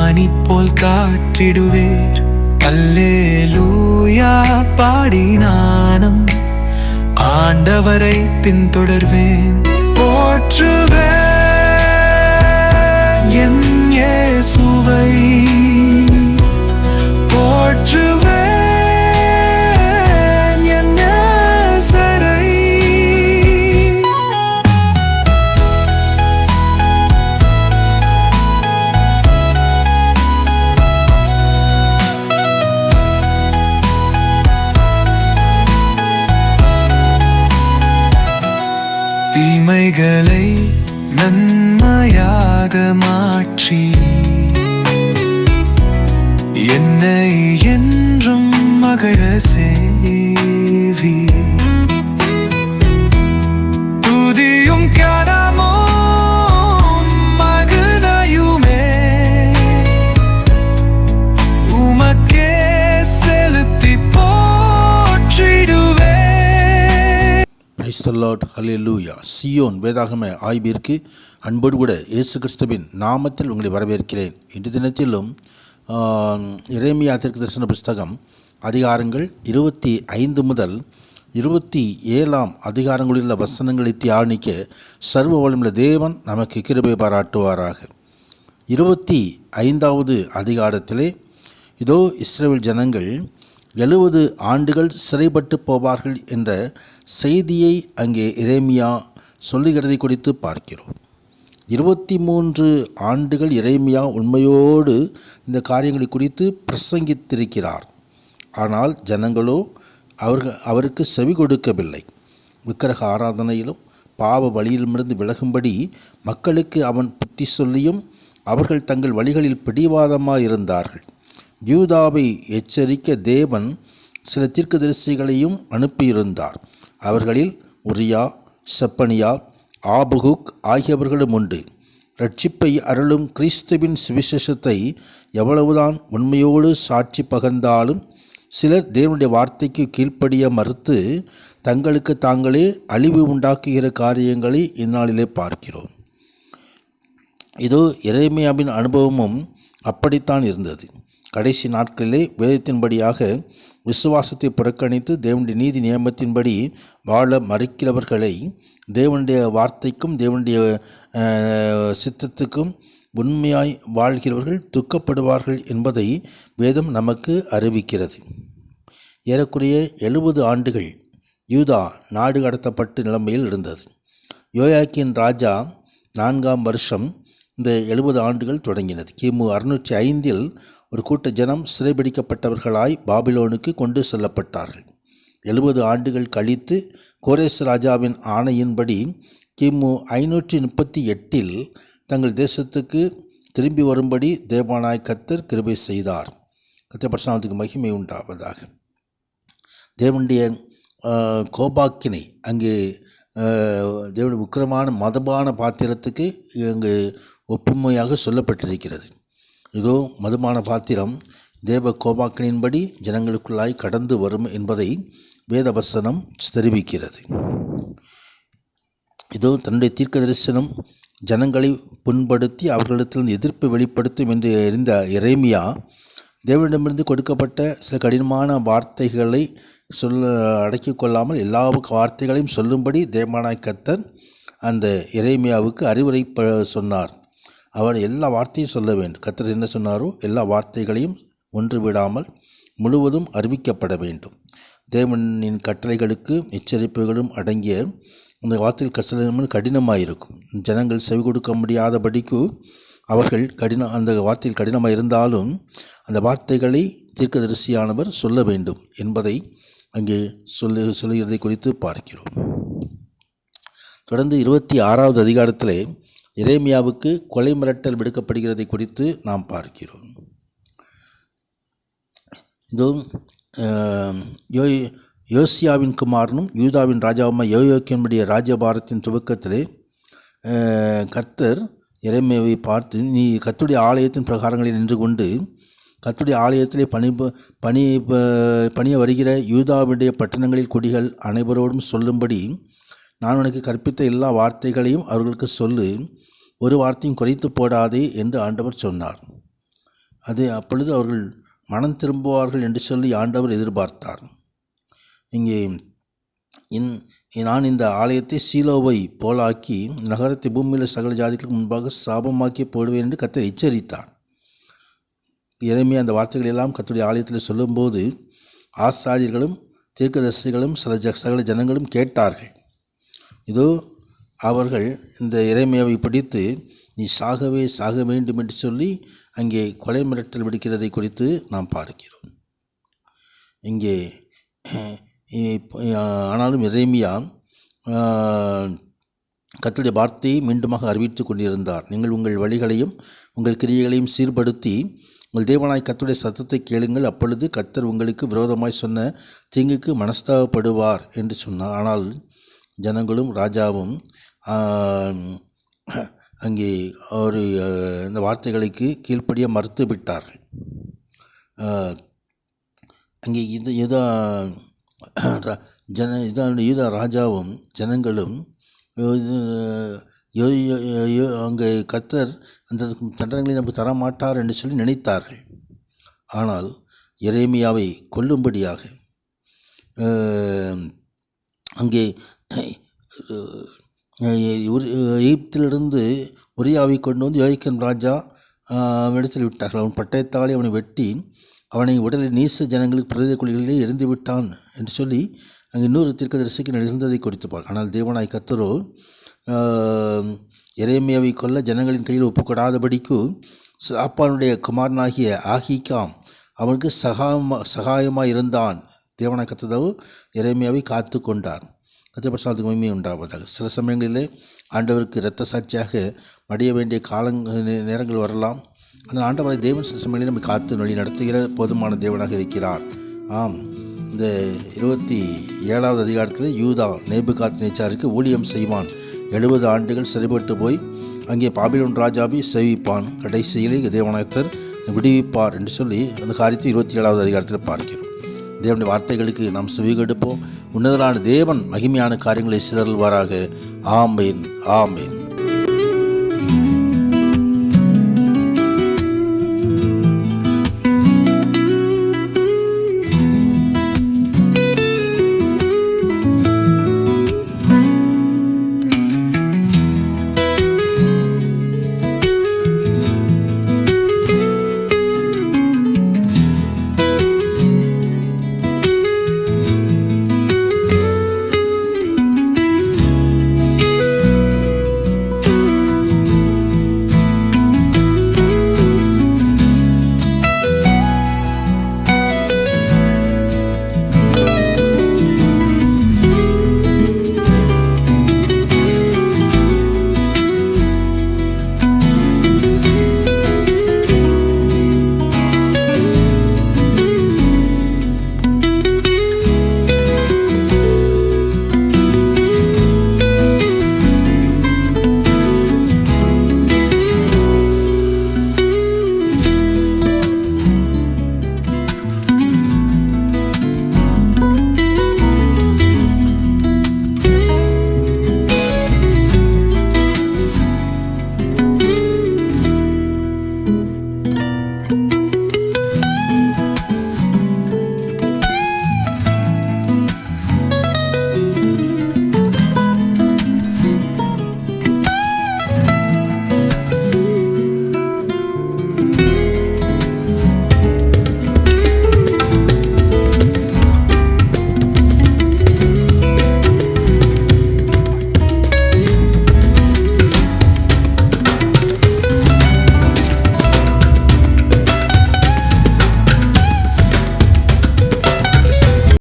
பாணி போல் காற்றிடுவேர் அல்லேலூயா பாடி நானும் ஆண்டவரை பின்தொடர்வேன் போற்றுவேன் என் சுவை போற்று தீமைகளை நன்மையாக மாற்றி என்னை என்றும் மகிழ சேவி பிரைஸ் த லூயா சியோன் வேதாகம ஆய்விற்கு அன்போடு கூட இயேசு கிறிஸ்துவின் நாமத்தில் உங்களை வரவேற்கிறேன். இன்று தினத்திலும் இறைமையா தீர்க்க தரிசன புஸ்தகம் அதிகாரங்கள் இருபத்தி ஐந்து முதல் இருபத்தி ஏழாம் அதிகாரங்களில் உள்ள வசனங்களை தியானிக்க சர்வ வளமுள்ள தேவன் நமக்கு கிருபை பாராட்டுவாராக. இருபத்தி ஐந்தாவது அதிகாரத்திலே இதோ இஸ்ரேல் ஜனங்கள் எழுபது ஆண்டுகள் சிறைப்பட்டு போவார்கள் என்ற செய்தியை அங்கே இறைமியா சொல்லுகிறதை குறித்து பார்க்கிறோம். இருபத்தி மூன்று ஆண்டுகள் இறைமியா உண்மையோடு இந்த காரியங்களை குறித்து பிரசங்கித்திருக்கிறார். ஆனால் ஜனங்களோ அவர்கள் அவருக்கு செவி கொடுக்கவில்லை. விக்கிரக ஆராதனையிலும் பாவ வழியிலுமிருந்து விலகும்படி மக்களுக்கு அவன் புத்தி சொல்லியும் அவர்கள் தங்கள் வழிகளில் பிடிவாதமாக இருந்தார்கள் யூதாவை எச்சரிக்க தேவன் சில தீர்க்கதரிசிகளையும் அனுப்பியிருந்தார். அவர்களில் உரியா செப்பனியா ஆபுகுக் ஆகியவர்களும் உண்டு. ரட்சிப்பை அருளும் கிறிஸ்துவின் சுவிசேஷத்தை எவ்வளவுதான் உண்மையோடு சாட்சி பகர்ந்தாலும் சிலர் தேவனுடைய வார்த்தைக்கு கீழ்ப்படிய மறுத்து தங்களுக்கு தாங்களே அழிவு உண்டாக்குகிற காரியங்களை இந்நாளிலே பார்க்கிறோம். இதோ இறைமையாவின் அனுபவமும் அப்படித்தான் இருந்தது. கடைசி நாட்களிலே வேதத்தின்படியாக விசுவாசத்தை புறக்கணித்து தேவனுடைய நீதி நியமத்தின்படி வாழ மறுக்கிறவர்களை தேவனுடைய வார்த்தைக்கும் தேவனுடைய சித்தத்துக்கும் உண்மையாய் வாழ்கிறவர்கள் துக்கப்படுவார்கள் என்பதை வேதம் நமக்கு அறிவிக்கிறது. ஏறக்குறைய எழுபது ஆண்டுகள் யூதா நாடு கடத்தப்பட்டு நிலைமையில் இருந்தது. யோயாக்கின் ராஜா நான்காம் வருஷம் இந்த எழுபது ஆண்டுகள் தொடங்கினது. கிமு அறுநூற்றி ஐந்தில் ஒரு கூட்ட ஜனம் சிறைபிடிக்கப்பட்டவர்களாய் பாபிலோனுக்கு கொண்டு செல்லப்பட்டார்கள். எழுபது ஆண்டுகள் கழித்து கோரேஸ் ராஜாவின் ஆணையின்படி கிமு ஐநூற்றி முப்பத்தி எட்டில் தங்கள் தேசத்துக்கு திரும்பி வரும்படி தேவானாய் கத்தர் கிருபை செய்தார். கத்தர் பரசுராமத்துக்கு மகிமை உண்டாவதாக. தேவனுடைய கோபாக்கினை அங்கே தேவனுடைய உக்கிரமான மதமான பாத்திரத்துக்கு இங்கு ஒப்புமையாக சொல்லப்பட்டிருக்கிறது. இதோ மதுமான பாத்திரம் தேவ கோபாக்கனின்படி ஜனங்களுக்குள்ளாய் கடந்து வரும் என்பதை வேதவசனம் தெரிவிக்கிறது. இதோ தன்னுடைய தீர்க்க தரிசனம் ஜனங்களை புண்படுத்தி அவர்களிடத்தில் எதிர்ப்பு வெளிப்படுத்தும் என்று அறிந்த இறைமியா தேவனிடமிருந்து கொடுக்கப்பட்ட சில கடினமான வார்த்தைகளை சொல்ல அடக்கிக் கொள்ளாமல் எல்லா வார்த்தைகளையும் சொல்லும்படி தேவனாய் கத்தர் அந்த இறைமியாவுக்கு அறிவுரை ப சொன்னார். அவர் எல்லா வார்த்தையும் சொல்ல வேண்டும். கத்தர் என்ன சொன்னாரோ எல்லா வார்த்தைகளையும் ஒன்று விடாமல் முழுவதும் அறிவிக்கப்பட வேண்டும். தேவனின் கட்டளைகளுக்கு எச்சரிப்புகளும் அடங்கிய அந்த வார்த்தையில் கசலம் கடினமாயிருக்கும். ஜனங்கள் செவி கொடுக்க முடியாதபடிக்கு அவர்கள் கடின அந்த வார்த்தையில் கடினமாக இருந்தாலும் அந்த வார்த்தைகளை தீர்க்கதரிசியானவர் சொல்ல வேண்டும் என்பதை அங்கே சொல்லு சொல்லுகிறதை குறித்து பார்க்கிறோம். தொடர்ந்து இருபத்தி ஆறாவது அதிகாரத்திலே இறைமியாவுக்கு கொலை மிரட்டல் விடுக்கப்படுகிறதை குறித்து நாம் பார்க்கிறோம். இதுவும் யோ யோசியாவின் குமாரனும் யூதாவின் ராஜாவுமாய் யோயோக்கியனுடைய ராஜபாரத்தின் துவக்கத்திலே கர்த்தர் இறைமையை பார்த்து நீ கத்துடைய ஆலயத்தின் பிரகாரங்களில் நின்று கொண்டு கத்துடைய ஆலயத்திலே பணி பணி பணிய வருகிற யூதாவுடைய பட்டணங்களில் குடிகள் அனைவரோடும் சொல்லும்படி நான் உனக்கு கற்பித்த எல்லா வார்த்தைகளையும் அவர்களுக்கு சொல்லு. ஒரு வார்த்தையும் குறைத்து போடாதே என்று ஆண்டவர் சொன்னார். அது அப்பொழுது அவர்கள் மனம் திரும்புவார்கள் என்று சொல்லி ஆண்டவர் எதிர்பார்த்தார். இங்கே இன் நான் இந்த ஆலயத்தை சீலோவை போலாக்கி நகரத்தை பூமியில் சகல ஜாதிகளுக்கு முன்பாக சாபமாக்கி போடுவேன் என்று கத்தர் எச்சரித்தார். இறைமை அந்த வார்த்தைகள் எல்லாம் கத்துடைய ஆலயத்தில் சொல்லும்போது ஆசாரியர்களும் தீர்க்கதரிசிகளும் சில ஜ சகல ஜனங்களும் கேட்டார்கள். இதோ அவர்கள் இந்த இறைமையாவை பிடித்து நீ சாகவே சாக வேண்டும் என்று சொல்லி அங்கே கொலை மிரட்டல் விடுக்கிறதை குறித்து நாம் பார்க்கிறோம். இங்கே ஆனாலும் இறைமையா கத்துடைய வார்த்தையை மீண்டுமாக அறிவித்து கொண்டிருந்தார். நீங்கள் உங்கள் வழிகளையும் உங்கள் கிரியைகளையும் சீர்படுத்தி உங்கள் தேவனாய் கத்துடைய சத்தத்தை கேளுங்கள். அப்பொழுது கர்த்தர் உங்களுக்கு விரோதமாய் சொன்ன தீங்குக்கு மனஸ்தாபப்படுவார் என்று சொன்னார். ஆனால் ஜனங்களும் ராஜாவும் அங்கே ஒரு இந்த வார்த்தைகளுக்கு கீழ்ப்படிய மறுத்து விட்டார்கள். அங்கே இது யுதா ஜன இதான் யூதா ராஜாவும் ஜனங்களும் யோ- யோ- அங்கே கத்தர் அந்த தண்டனைகளை நமக்கு தரமாட்டார் என்று சொல்லி நினைத்தார்கள். ஆனால் எரேமியாவை கொல்லும்படியாக அங்கே எகிப்திலிருந்து உரியாவை கொண்டு வந்து யோகிக்கன் ராஜா ஆஹ், இடத்தில் விட்டார்கள். அவன் பட்டயத்தாலே அவனை வெட்டி அவனை உடலில் நீச ஜனங்களுக்கு பிரதேச குழிகளிலே எரிந்து விட்டான் என்று சொல்லி அங்கே இன்னொரு தீர்க்கதரிசிக்கு நிகழ்ந்ததை குறித்து ஆனால் தேவனாய் கத்தரோ இறைமையாவை கொல்ல ஜனங்களின் கையில் ஒப்புக்கொடாதபடிக்கு சாப்பானுடைய குமாரனாகிய ஆகிகாம் அவனுக்கு சகாயமா சகாயமாக இருந்தான் தேவனாய் கத்ததோ இறைமையாவை காத்து கொண்டார் கத்திரபிரசாதத்துக்கு மகிமை உண்டாவதாக. சில சமயங்களிலே ஆண்டவருக்கு இரத்த சாட்சியாக மடிய வேண்டிய காலங்கள் நேரங்கள் வரலாம். ஆனால் ஆண்டவரை தேவன் சில சமயங்களில் நம்மை காத்து வழி நடத்துகிற போதுமான தேவனாக இருக்கிறார். ஆம். இந்த இருபத்தி ஏழாவது அதிகாரத்தில் யூதா நேபு காத்து நேச்சாருக்கு ஊழியம் செய்வான். எழுபது ஆண்டுகள் சிறைப்பட்டு போய் அங்கே பாபிலோன் ராஜாவை சேவிப்பான். கடைசியிலே தேவனாயத்தர் விடுவிப்பார் என்று சொல்லி அந்த காரியத்தை இருபத்தி ஏழாவது அதிகாரத்தில் பார்க்கிறோம். தேவனுடைய வார்த்தைகளுக்கு நாம் செவிகெடுப்போம். உன்னதரான தேவன் மகிமையான காரியங்களை சிதறல்வாராக ஆமேன் ஆமேன்.